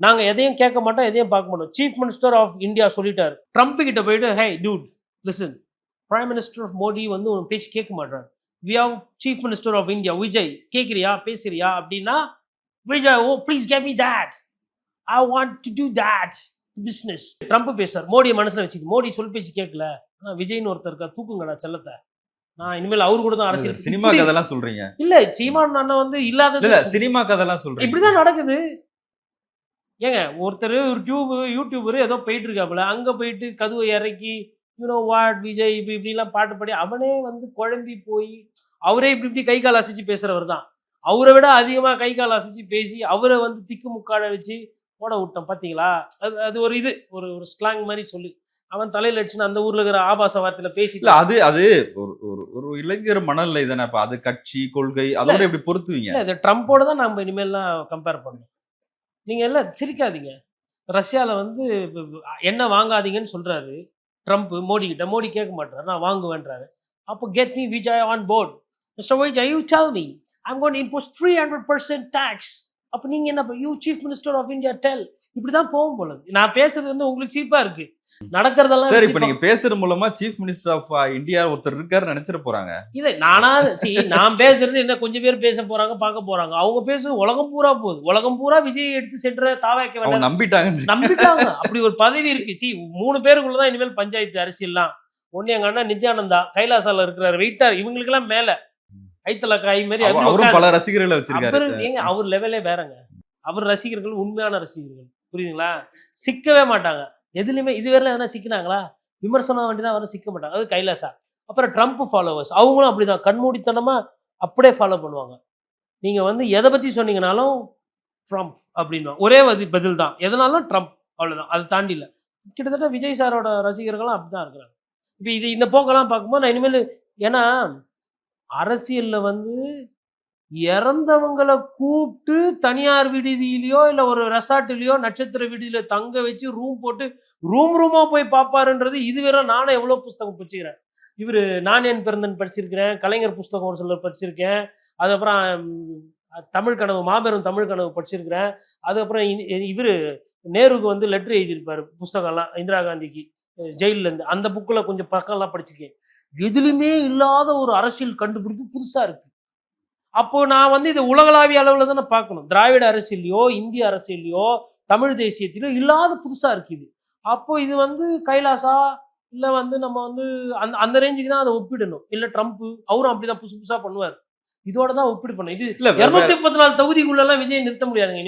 நாங்க எதையும் கேட்க மாட்டோம் எதையும் பார்க்க மாட்டோம். சீஃப் மினிஸ்டர் ஆஃப் இந்தியா சொல்லிட்டாரு. ட்ரம்ப் கிட்ட போயிட்டு hey dude listen prime minister of Modi வந்து உன் பேச்சு கேட்க மாட்டார் we have chief minister of India Vijay கேட்குறியா? பேசுறியா? அப்படின்னா Vijay oh please get me that I want to do that business Trump பேசுறார். மோடியை மனசுல வச்சுக்கு. மோடி சொல் பேச்சு கேட்கல. ஆனா விஜய்னு ஒருத்தர் இருக்கா தூக்குங்கடா செல்லத்தை. நான் இனிமேல் அவரு கூட தான் அரசியல் சினிமா கதைலாம் சொல்றீங்க. இல்ல சீமான் அண்ணன் வந்து இல்ல இல்ல இல்லாதது சினிமா கதைலாம் சொல்றீங்க. இப்படிதான் நடக்குது. ஏங்க ஒருத்தர் ஒரு டியூப் யூடியூபர் ஏதோ போயிட்டு இருக்காப்புல அங்க போயிட்டு கதுவை இறக்கி யூனோ வாட் விஜய் இப்படி இப்படிலாம் பாட்டு பாடி அவனே வந்து குழம்பி போய் அவரே இப்படி இப்படி கை கால் அசைச்சு பேசுறவர் தான். அவரை விட அதிகமா கை கால் அசைச்சு பேசி அவரை வந்து திக்கு முக்காட வச்சு போட விட்டோம் பாத்தீங்களா? அது அது ஒரு இது ஒரு ஒரு ஸ்லாங் மாதிரி சொல்லி. அவன் தலையில அடிச்சுன்னு அந்த ஊர்ல இருக்கிற ஆபாச வார்த்தையில இல்ல பேசிட்டு அது அது ஒரு ஒரு ஒரு இளைஞர் மனநிலை தானே அது கட்சி கொள்கை அதோட எப்படி பொருத்துவீங்க? இல்ல இது ட்ரம்ப்போட தான் நம்ம இனிமேல்லாம் கம்பேர் பண்ணணும். நீங்கள் எல்லாம் சிரிக்காதீங்க. ரஷ்யாவில் வந்து என்ன வாங்காதீங்கன்னு சொல்கிறாரு ட்ரம்ப் மோடி கிட்ட மோடி கேட்க மாட்டாரு. நான் வாங்குவேன்றாரு. அப்போ get me Vijay on board mister Vijay you tell me I'm gonna impose three hundred percent tax அப்போ நீங்க என்ன you chief minister of India tell இப்படிதான் போகும் போல. நான் பேசுறது வந்து உங்களுக்கு சீப்பா இருக்கு. நடக்கிறதெல்லாம் சரி இப்ப ஆ- நீங்க பேசுறது மூலமா சீஃப் மினிஸ்டர் ஆஃப் இந்தியா ஒருத்தர் இருக்காரு நினைச்சிட போறாங்க. இல்லை நானா see, நான் பேசுறது என்ன கொஞ்சம் பேர் பேச போறாங்க பார்க்க போறாங்க. அவங்க பேசுறது உலகம் பூரா போகுது. உலகம் பூரா விஜய் எடுத்து சென்ற தாவாக்க அவங்க நம்பிட்டாங்க நம்பிட்டாங்க. அப்படி ஒரு பதவி இருக்கு. சி மூணு பேருக்குள்ளதான் இனிமேல் பஞ்சாயத்து அரசியல்லாம். ஒண்ணு எங்க அண்ணா நித்யானந்தா கைலாசால இருக்கிறாரு வெயிட்டார். இவங்களுக்கெல்லாம் மேல. ஐத்தல காய் மாதிரி அவரும் பல ரசிகர்களை வச்சிருக்காரு. அவரு ஏங்க அவர் லெவலே வேறங்க. அவர் ரசிகர்கள் உண்மையான ரசிகர்கள். புரியுதுங்களா? சிக்கவே மாட்டாங்க. எதுலையுமே இதுவரையில எதனா சிக்கினாங்களா? விமர்சனம் வேண்டி தான் வர சிக்க மாட்டாங்க. அது கைலாசா. அப்புறம் ட்ரம்ப் ஃபாலோவர்ஸ் அவங்களும் அப்படிதான். கண்மூடித்தனமா அப்படியே ஃபாலோ பண்ணுவாங்க. நீங்க வந்து எதை பத்தி சொன்னீங்கனாலும் ட்ரம்ப் அப்படின்னு. ஒரே பதில் தான் எதனாலும் ட்ரம்ப் அவ்வளவுதான். அதை தாண்டி இல்லை. கிட்டத்தட்ட விஜய் சாரோட ரசிகர்களும் அப்படிதான் இருக்கிறாங்க. இப்போ இது இந்த போக்கெல்லாம் பார்க்கும்போது நான் இனிமேல் ஏன்னா அரசியல்ல வந்து இறந்தவங்களை கூப்பிட்டு தனியார் விடுதியிலயோ இல்ல ஒரு ரெசார்ட்லயோ நட்சத்திர விடுதியில தங்க வச்சு ரூம் போட்டு ரூம் ரூமா போய் பார்ப்பாருன்றது இதுவரை நானும் எவ்வளவு புஸ்தகம் படிச்சுக்கிறேன். இவரு நான் என் பிறந்தன் படிச்சிருக்கிறேன்? கலைஞர் புஸ்தகம் ஒரு சிலர் படிச்சிருக்கேன். அதுக்கப்புறம் தமிழ் கனவு மாபெரும் தமிழ் கனவு படிச்சிருக்கிறேன். அதுக்கப்புறம் இ- இவரு நேருக்கு வந்து லெட்டர் எழுதியிருப்பாரு புஸ்தகம்லாம் இந்திரா காந்திக்கு அஹ் இருந்து. அந்த புக்கில் கொஞ்சம் பக்கம்லாம் படிச்சிருக்கேன். எதுலையுமே இல்லாத ஒரு அரசியல் கண்டுபிடிப்பு புதுசா இருக்கு. அப்போ நான் வந்து இது உலகளாவிய அளவில் தானே பார்க்கணும். திராவிட அரசியலையோ இந்திய அரசியலையோ தமிழ் தேசியத்திலோ இல்லாத புதுசா இருக்கு இது. அப்போ இது வந்து கைலாசா இல்லை வந்து நம்ம வந்து அந்த அந்த ரேஞ்சுக்கு தான் அதை ஒப்பிடணும். இல்லை ட்ரம்ப் அவரும் அப்படிதான் புதுசு புதுசா பண்ணுவார். இதோட தான் ஒப்பிடு பண்ணணும் இது இல்ல இருநூத்தி முப்பத்தி நாலு தொகுதிக்குள்ளெல்லாம் விஜய் நிறுத்த முடியாதுங்க.